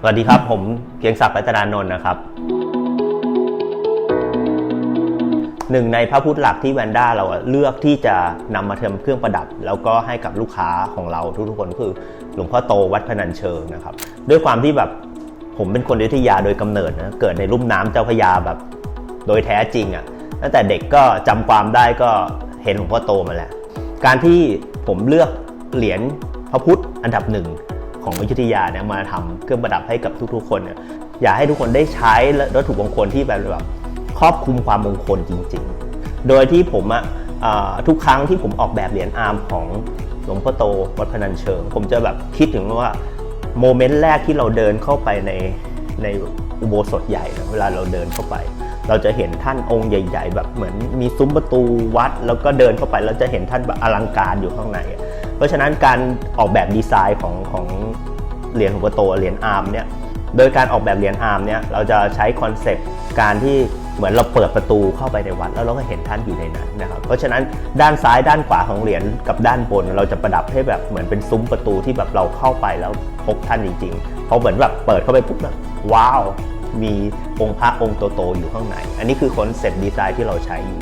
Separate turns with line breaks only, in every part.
สวัสดีครับ ผมเกียงศักดิ์รัตนานนท์นะครับ หนึ่งในพระพุทธหลักที่แวนด้าเราเลือกที่จะนำมาทำเครื่องประดับ แล้วก็ให้กับลูกค้าของเราทุกๆคนคือหลวงพ่อโตวัดพนัญเชิงนะครับ ด้วยความที่แบบผมเป็นคนอยุธยาโดยกำเนิดนะเกิดในลุ่มน้ำเจ้าพยาแบบโดยแท้จริงอะ่ะตั้งแต่เด็กก็จำความได้ก็เห็นหลวงพ่อโตมาแล้ว การที่ผมเลือกเหรียญพระพุทธอันดับหนึ่ง ของอยุธยาเนี่ยมาทำเครื่องประดับให้กับทุกๆ คนเนี่ยอยากให้ทุกคนได้ใช้วัตถุมงคลที่แบบแบบครอบคลุมความมงคลจริง ๆ โดยที่ผมอะทุกครั้งที่ผมออกแบบเหรียญอาร์มของหลวงพ่อโตวัดพนัญเชิง ผมจะแบบคิดถึงว่าโมเมนต์แรกที่เราเดินเข้าไปในในอุโบสถใหญ่นะเวลาเราเดินเข้าไป เราจะเห็นท่านองค์ใหญ่ ๆ แบบเหมือนมีซุ้มประตูวัด แล้วก็เดินเข้าไปแล้วจะเห็นท่านแบบอลังการอยู่ข้างใน ราะฉะนั้นการออกแบบดีไซน์ของของเหรียญหลวโตเหรียญอาร์มเนี่ยโดยการออกแบบเหรียญอาร์มเนี่ยเราจะใช้คอนเซปต์การที่เหมือนเราเปิดประตูเข้าไปในวัด แล้วเราก็เห็นท่านอยู่ในนั้นนะครับเพราะฉะนั้นด้านซ้ายด้านขวาของเหรียญกับด้านบน เราจะประดับให้แบบเหมือนเป็นซุ้มประตูที่แบบเราเข้าไปแล้วพบท่านจริงๆเพราะเหมือนแบบเปิดเข้าไปปุ๊บแบบว้าว มีองค์พระองค์โตๆอยู่ข้างใน อันนี้คือคอนเซปต์ดีไซน์ที่เราใช้อยู่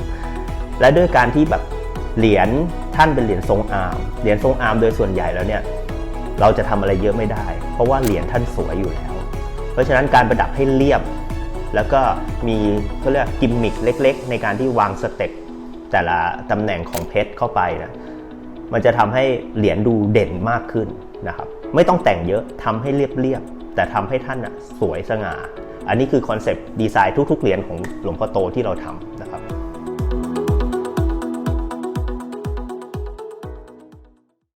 และด้วยการที่แบบเหรียญ ท่านเป็นเหรียญทรงอาร์มเหรียญทรงอาร์มโดยส่วนใหญ่แล้วเนี่ยเราจะทำอะไรเยอะไม่ได้ เพราะว่าเหรียญท่านสวยอยู่แล้ว เพราะฉะนั้นการประดับให้เรียบ แล้วก็มีเขาเรียกกิมมิคเล็ก ๆ ในการที่วางสเต็ปแต่ละตำแหน่งของเพชรเข้าไปนะมันจะทำให้เหรียญดูเด่นมากขึ้นนะครับไม่ต้องแต่งเยอะทำให้เรียบๆแต่ทำให้ท่านน่ะสวยสง่า อันนี้คือคอนเซปต์ดีไซน์ทุกๆเหรียญของหลวงพ่อโตที่เราทำ